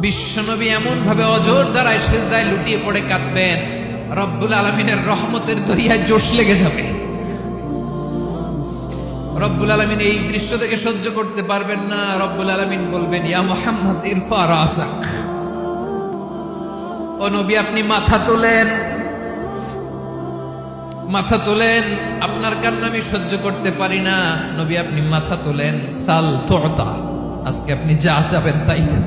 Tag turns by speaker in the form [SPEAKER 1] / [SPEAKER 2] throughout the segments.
[SPEAKER 1] বিশ্বনবী এমন ভাবে অজোর দ্বারায় সেজদায় লুটিয়ে পড়ে কাঁদবেন। রব্বুল আলমিনের রহমতের দরিয়ায় জোশ লেগে যাবে। রব্বুল আলমিন এই দৃশ্য থেকে সহ্য করতে পারবেন না। রব্বুল আলমিন বলবেন, ইয়া মোহাম্মদ, ইরফা রাসাক। ও নবী, আপনি মাথা তোলেন। মাথা তোলেন, আপনার কান্না আমি সহ্য করতে পারি না। নবী, আপনি মাথা তোলেন, সাল তোতা। আজকে আপনি যা যাবেন তাই দেব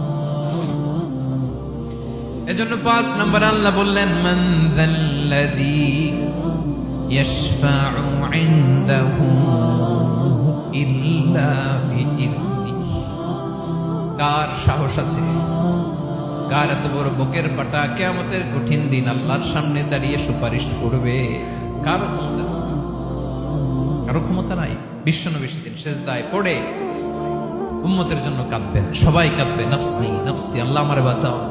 [SPEAKER 1] এজন্য পাঁচ নম্বর আল্লাহ বললেন, মান ইনদাহু ইল্লা কার সাহস আছে? কার এত বড় বুকের পাটা? কেয়ামতের কঠিন দিন আল্লাহর সামনে দাঁড়িয়ে সুপারিশ করবে। কারও ক্ষমতা। কারও ক্ষমতা নাই। বিশ্বনবী সেদিন শেষদায় পড়ে উম্মতের জন্য কাঁদবেন। সবাই কাঁদবে, নফসি নফসি, আল্লাহ আমারে বাঁচাও।